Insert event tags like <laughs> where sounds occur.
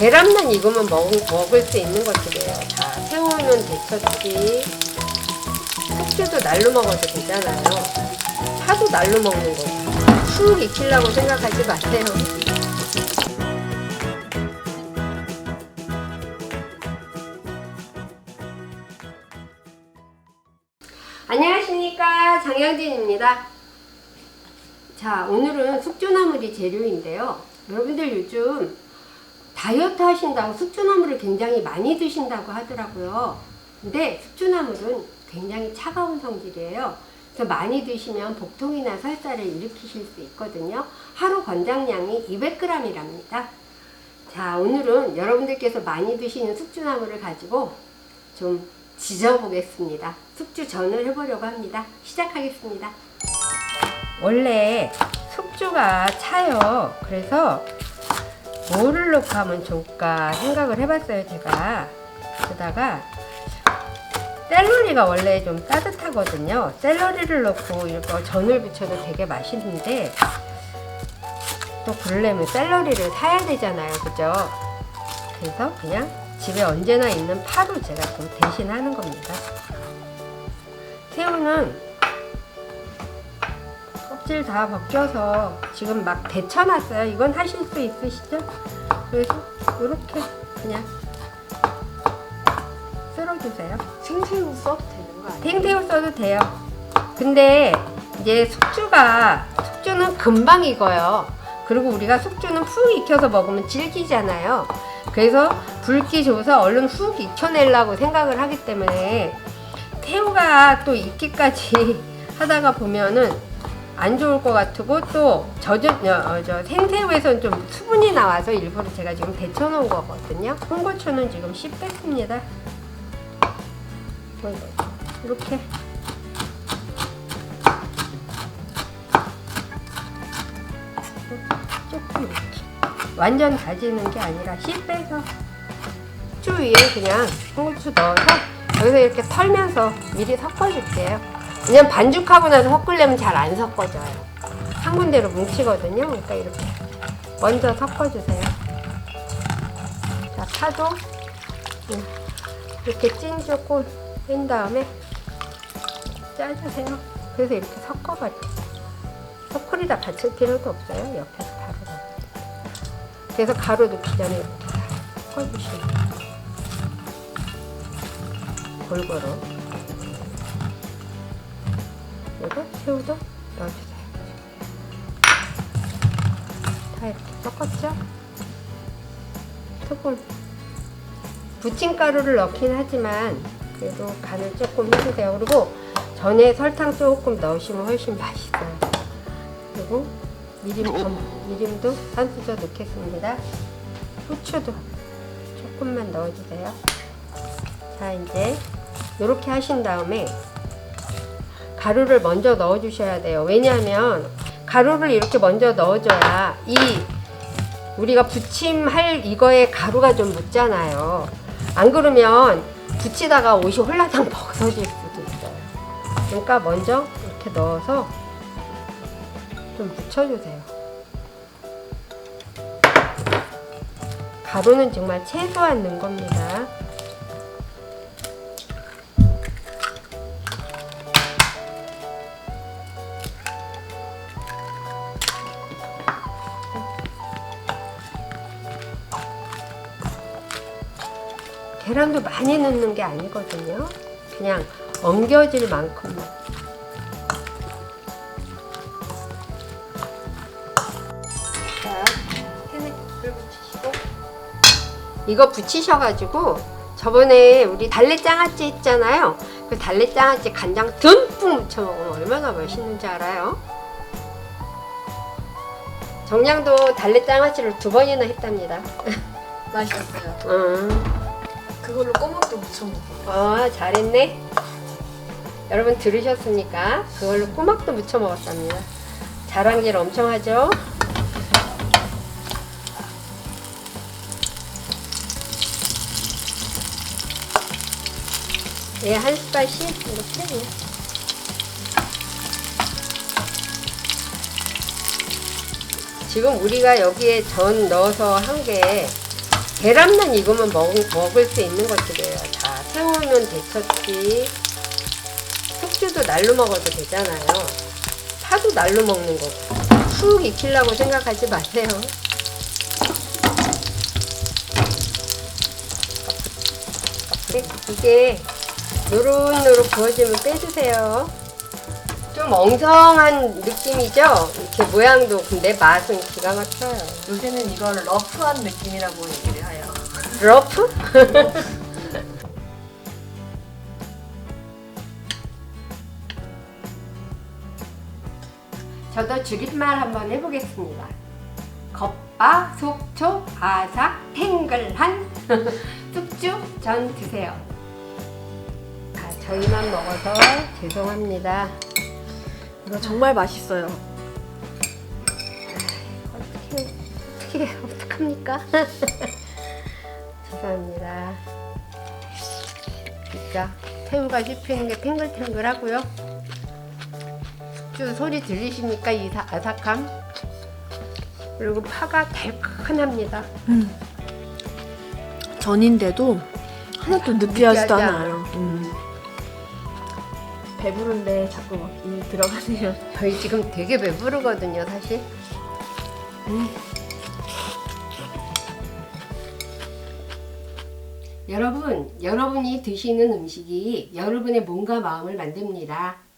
계란만 익으면 먹, 먹을 수 있는 것들이에요. 자, 새우는 데쳤지. 숙주도 날로 먹어도 되잖아요. 파도 날로 먹는 거. 푹 익히려고 생각하지 마세요. 안녕하십니까 장영진입니다. 자 오늘은 숙주나물이 재료인데요. 여러분들 요즘 다이어트 하신다고 숙주나물을 굉장히 많이 드신다고 하더라고요. 근데 숙주나물은 굉장히 차가운 성질이에요. 그래서 많이 드시면 복통이나 설사를 일으키실 수 있거든요. 하루 권장량이 200g이랍니다. 자 오늘은 여러분들께서 많이 드시는 숙주나물을 가지고 좀 지져보겠습니다. 숙주전을 해보려고 합니다. 시작하겠습니다. 원래 숙주가 차요. 그래서 뭐를 넣고 하면 좋을까 생각을 해봤어요, 제가. 그러다가 샐러리가 원래 좀 따뜻하거든요. 샐러리를 넣고 이렇게 전을 부쳐도 되게 맛있는데 또 그러려면 샐러리를 사야 되잖아요, 그죠? 그래서 그냥 집에 언제나 있는 파로 제가 좀 대신하는 겁니다. 새우는 껍질 다 벗겨서 지금 막 데쳐놨어요. 이건 하실 수 있으시죠? 그래서 이렇게 그냥 썰어주세요. 생새우 써도 되는 거 아니에요? 탱새우 써도 돼요. 근데 이제 숙주가 숙주는 금방 익어요. 그리고 우리가 숙주는 푹 익혀서 먹으면 질기잖아요. 그래서 붉기 줘서 얼른 훅 익혀내려고 생각을 하기 때문에 새우가 또 익기까지 <laughs> 하다가 보면은 안 좋을 것 같고 또 젖은 어, 저 생새우에서는 좀 수분이 나와서 일부러 제가 지금 데쳐 놓은 거거든요. 홍고추는 지금 씨 뺐습니다. 이렇게 조금 이렇게 완전 다지는 게 아니라 씨 빼서 쭈 위에 그냥 홍고추 넣어서 여기서 이렇게 털면서 미리 섞어줄게요. 왜냐면 반죽하고 나서 섞으려면 잘 안 섞어져요. 한 군데로 뭉치거든요. 그러니까 이렇게 먼저 섞어주세요. 자, 파도 음, 이렇게 찐 조금 뺀 다음에 짜주세요. 그래서 이렇게 섞어가지고 소쿠리다 받칠 필요도 없어요. 옆에서 바로. 그래서 가루 넣기 전에 이렇게 다 섞어주시면. 골고루 그리고 새우도 넣어주세요. 다 이렇게 섞었죠? 조금 부침가루를 넣긴 하지만 그래도 간을 조금 해주세요. 그리고 전에 설탕 조금 넣으시면 훨씬 맛있어요. 그리고 미림, 좀, 미림도 한 수저 넣겠습니다. 후추도 조금만 넣어주세요. 자 이제 이렇게 하신 다음에 가루를 먼저 넣어 주셔야 돼요. 왜냐하면 가루를 이렇게 먼저 넣어 줘야 이 우리가 부침할 이거에 가루가 좀 묻잖아요. 안 그러면 붙이다가 옷이 홀라당 <laughs> 벗어질 수도 있어요. 그러니까 먼저 이렇게 넣어서 좀 묻혀주세요. 가루는 정말 최소한 넣은 겁니다. 계란도 많이 넣는 게 아니거든요. 그냥 엉겨질. 자, 붙이시고 이거 붙이셔가지고 저번에 우리 달래장아찌 있잖아요. 그 달래장아찌 간장 듬뿍 묻혀 먹으면 얼마나 맛있는지 알아요? 정량도 달래장아찌를 두 번이나 했답니다. 맛있어요. 음. 그걸로 꼬막도 무쳐 먹어요. 아, 잘했네. 여러분 들으셨습니까? 그걸로 꼬막도 무쳐 먹었답니다. 자랑질 엄청 하죠? 예, 한 숟갈씩 이렇게 그냥. 지금 우리가 여기에 전 넣어서 한게 계란만 익으면 먹, 먹을 수 있는 것들이에요. 다 새우는 데쳤지. 숙주도 날로 먹어도 되잖아요. 파도 날로 먹는 거고. 푹 익히려고 생각하지 마세요. 이게 노릇노릇 구워지면 빼주세요. 좀 엉성한 느낌이죠? 이렇게 모양도 근데 맛은 기가 막혀요. 요새는 이걸 러프한 느낌이라고 얘기를 해요. 러프? <laughs> 저도 줄임말 한번 해보겠습니다. 겉바 속초 바삭 탱글한 <laughs> 쑥주 전 드세요. 아, 저희만 먹어서 죄송합니다. 이거 정말 맛있어요. 어떻게 어떻게 어떡합니까? <laughs> 죄송합니다. 진짜 새우가 씹히는 게 탱글탱글하고요. 쭉 소리 들리십니까? 이 사- 아삭함. 그리고 파가 달큰합니다. 전인데도 하나도 느끼하지 느끼하지도 않아요. 않아요. 음. 배부른데 자꾸 막 입이 들어가네요. <laughs> 저희 지금 되게 배부르거든요, 사실. 음. 여러분, 여러분이 드시는 음식이 여러분의 몸과 마음을 만듭니다.